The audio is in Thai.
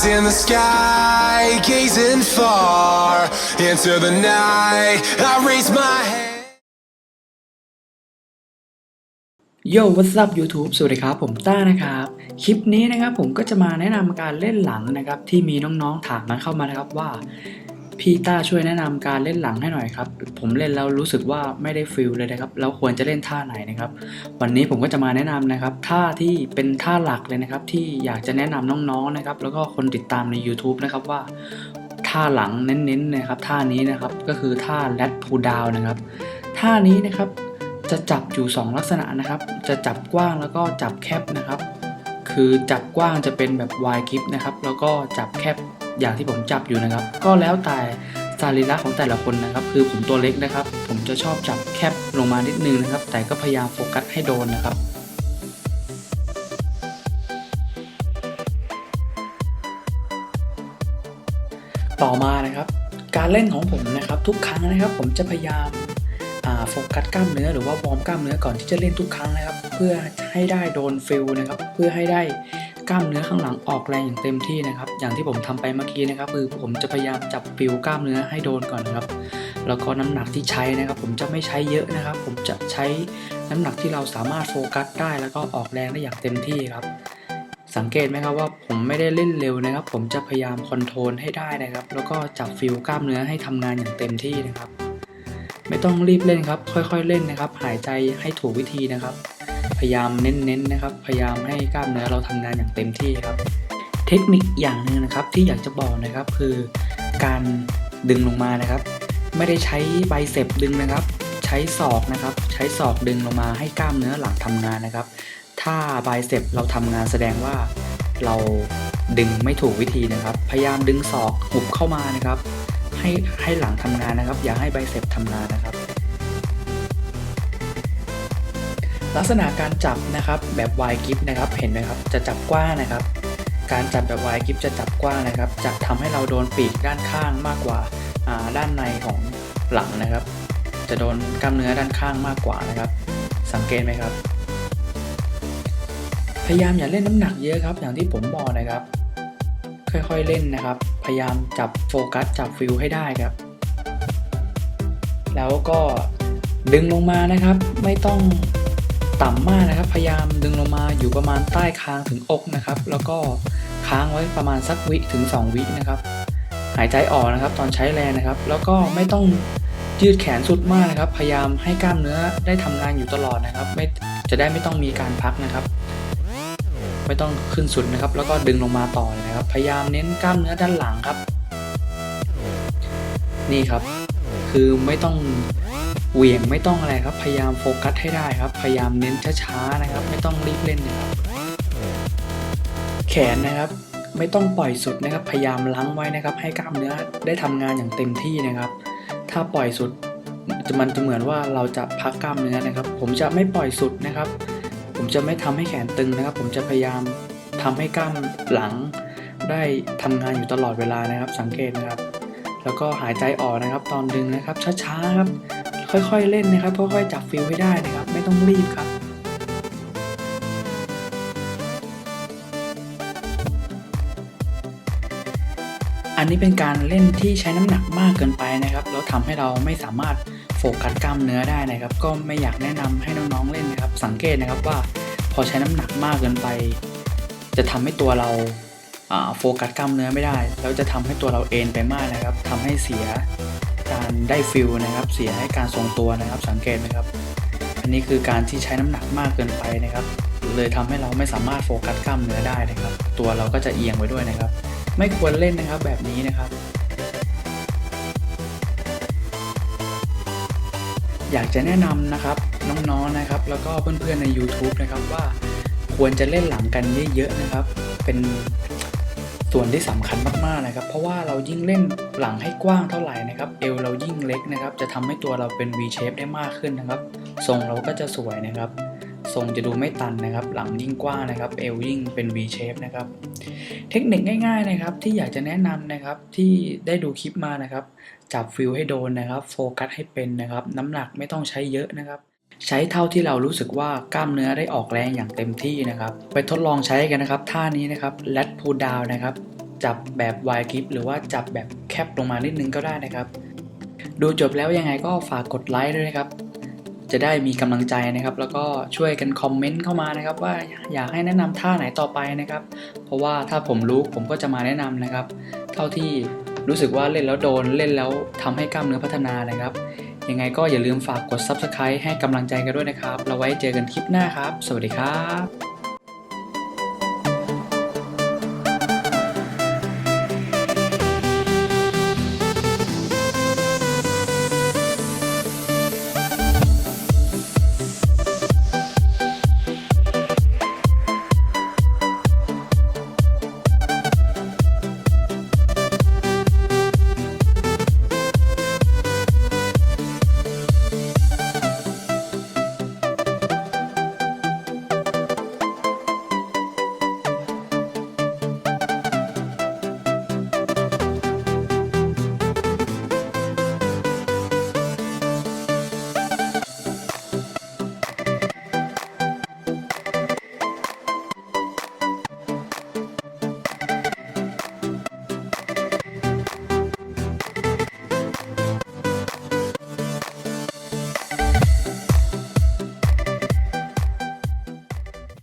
Eyes in the sky, gazing far into the night. I raise my hand. Yo what's up YouTube สวัสดีครับ ผมต้านะครับ คลิปนี้นะครับผมก็จะมาแนะนำการเล่นหลังนะครับ ที่มีน้องๆถามมาเข้ามานะครับว่า พี่ต้าช่วยแนะนำการเล่นหลังให้หน่อยครับ ผมเล่นแล้วรู้สึกว่าไม่ได้ฟิลเลยนะครับแล้วควรจะเล่นท่าไหนนะครับ วันนี้ผมก็จะมาแนะนำนะครับท่าที่เป็นท่าหลักเลยนะครับ ที่อยากจะแนะนำน้องๆนะครับ แล้วก็คนติดตามใน YouTube นะครับว่าท่าหลังเน้นๆนะครับ ท่านี้นะครับก็คือท่า lat pull down นะครับ ท่านี้นะครับจะจับอยู่ 2 ลักษณะนะครับ จะจับกว้างแล้วก็จับแคบนะครับ คือจับกว้างจะเป็นแบบ wide grip นะครับ แล้วก็จับแคบอย่างที่ผมจับอยู่นะครับ ก็แล้วแต่สรีระของแต่ละคนนะครับ คือผมตัวเล็กนะครับ ผมจะชอบจับแคบลงมานิดนึงนะครับ แต่ก็พยายามโฟกัสให้โดนนะครับต่อมานะครับ การเล่นของผมนะครับ ทุกครั้งนะครับ ผมจะพยายาม โฟกัสกล้ามเนื้อหรือว่าวอร์มกล้ามเนื้อก่อนที่จะเล่นทุกครั้งนะครับ เพื่อให้ได้โดนฟิลนะครับ เพื่อให้ได้กล้ามเนื้อข้างหลังออกแรงอย่างเต็มที่นะครับ อย่างที่ผมทำไปเมื่อกี้นะครับ คือผมจะพยายามจับฟิลกล้ามเนื้อให้โดนก่อนนะครับ แล้วก็น้ำหนักที่ใช้นะครับ ผมจะไม่ใช้เยอะนะครับ ผมจะใช้น้ำหนักที่เราสามารถโฟกัสได้แล้วก็ออกแรงได้อย่างเต็มที่ครับ สังเกตไหมครับว่าผมไม่ได้เล่นเร็วนะครับ ผมจะพยายามคอนโทรลให้ได้นะครับ แล้วก็จับฟิลกล้ามเนื้อให้ทำงานอย่างเต็มที่นะครับ ไม่ต้องรีบเล่นครับ ค่อยๆเล่นนะครับ หายใจให้ถูกวิธีนะครับ พยายามเน้นๆนะครับ พยายามให้กล้ามเนื้อเราทำงานอย่างเต็มที่ครับ เทคนิคอย่างหนึ่งนะครับที่อยากจะบอกนะครับคือการดึงลงมานะครับ ไม่ได้ใช้ไบเซปดึงนะครับ ใช้ศอกนะครับ ใช้ศอกดึงลงมาให้กล้ามเนื้อหลังทำงานนะครับ ถ้าไบเซปเราทำงานแสดงว่าเราดึงไม่ถูกวิธีนะครับ พยายามดึงศอกหุบเข้ามานะครับ ให้ให้หลังทำงานนะครับ อย่าให้ไบเซปทำงานนะครับ ลักษณะการจับนะครับแบบวายกิฟนะครับเห็นไหมครับจะจับกว้างนะครับ การจับแบบวายกิฟจะจับกว้างนะครับ จะทำให้เราโดนปีกด้านข้างมากกว่าาด้านในของหลังนะครับ จะโดนกล้ามเนื้อด้านข้างมากกว่านะครับ สังเกตไหมครับ พยายามอย่าเล่นน้ำหนักเยอะครับ อย่างที่ผมบอกนะครับ ค่อยๆเล่นนะครับ พยายามจับโฟกัสจับฟิลให้ได้ครับ แล้วก็ดึงลงมานะครับ ไม่ต้องต่ำมากนะครับ พยายามดึงลงมาอยู่ประมาณใต้คางถึงอกนะครับ แล้วก็ค้างไว้ประมาณสักวิถึง 2 วินะครับ หายใจออกนะครับ ตอนใช้แรงนะครับ แล้วก็ไม่ต้องยืดแขนสุดมากนะครับ พยายามให้กล้ามเนื้อได้ทำงานอยู่ตลอดนะครับ ไม่จะได้ไม่ต้องมีการพักนะครับ ไม่ต้องขึ้นสุดนะครับ แล้วก็ดึงลงมาต่อเลยนะครับ พยายามเน้นกล้ามเนื้อด้านหลังครับ นี่ครับ คือไม่ต้องเหวี่ยงไม่ต้องอะไรครับ พยายามโฟกัสให้ได้ครับ พยายามเน้นช้าๆนะครับ ไม่ต้องรีบเล่นนะครับ แขนนะครับ ไม่ต้องปล่อยสุดนะครับ พยายามล้างไว้นะครับ ให้กล้ามเนื้อได้ทำงานอย่างเต็มที่นะครับ ถ้าปล่อยสุดจะมันจะเหมือนว่าเราจะพักกล้ามเนื้อนะครับ ผมจะไม่ปล่อยสุดนะครับ ผมจะไม่ทำให้แขนตึงนะครับ ผมจะพยายามทำให้กล้ามหลังได้ทำงานอยู่ตลอดเวลานะครับ สังเกตนะครับ แล้วก็หายใจออกนะครับ ตอนดึงนะครับช้าๆครับ ค่อยๆเล่นนะครับค่อยๆจับฟิลให้ได้นะครับ ไม่ต้องรีบครับ อันนี้เป็นการเล่นที่ใช้น้ำหนักมากเกินไปนะครับแล้วทำให้เราไม่สามารถโฟกัสกล้ามเนื้อได้นะครับ ก็ไม่อยากแนะนำให้น้องๆเล่นนะครับ สังเกตนะครับว่าพอใช้น้ำหนักมากเกินไป จะทำให้ตัวเราโฟกัสกล้ามเนื้อไม่ได้ แล้วจะทำให้ตัวเราเอ็นไปมากนะครับทำให้เสียการได้ฟิลนะครับ เสียให้การทรงตัวนะครับ สังเกตไหมครับ อันนี้คือการที่ใช้น้ำหนักมากเกินไปนะครับ เลยทำให้เราไม่สามารถโฟกัสกล้ามเนื้อได้นะครับ ตัวเราก็จะเอียงไปด้วยนะครับ ไม่ควรเล่นนะครับแบบนี้นะครับ อยากจะแนะนำนะครับน้องๆนะครับ แล้วก็เพื่อนๆใน YouTube นะครับว่าควรจะเล่นหลังกันเยอะๆนะครับ เป็นส่วนที่สำคัญมากๆนะครับ เพราะว่าเรายิ่งเล่นหลังให้กว้างเท่าไหร่นะครับ เอวเรายิ่งเล็กนะครับ จะทำให้ตัวเราเป็น V shape ได้มากขึ้นนะครับ ทรงเราก็จะสวยนะครับ ทรงจะดูไม่ตันนะครับ หลังยิ่งกว้างนะครับ เอวยิ่งเป็น V shape นะครับ เทคนิคง่ายๆนะครับ ที่อยากจะแนะนำนะครับที่ได้ดูคลิปมานะครับ จับฟิลให้โดนนะครับ โฟกัสให้เป็นนะครับ น้ำหนักไม่ต้องใช้เยอะนะครับ ใช้เท่าที่เรารู้สึกว่ากล้ามเนื้อได้ออกแรงอย่างเต็มที่นะครับ ไปทดลองใช้กันนะครับ ท่านี้นะครับ lat pull down นะครับ จับแบบวายกริปหรือว่าจับแบบแคปลงมานิดนึงก็ได้นะครับ ดูจบแล้วยังไงก็ฝากกดไลค์ด้วยนะครับ จะได้มีกำลังใจนะครับ แล้วก็ช่วยกันคอมเมนต์เข้ามานะครับ ว่าอยากให้แนะนำท่าไหนต่อไปนะครับ เพราะว่าถ้าผมรู้ผมก็จะมาแนะนำนะครับ เท่าที่รู้สึกว่าเล่นแล้วโดนเล่นแล้วทำให้กล้ามเนื้อพัฒนานะครับยังไงก็อย่าลืมฝากกด Subscribe ให้กำลังใจกันด้วยนะครับ เราไว้เจอกันคลิปหน้าครับ สวัสดีครับ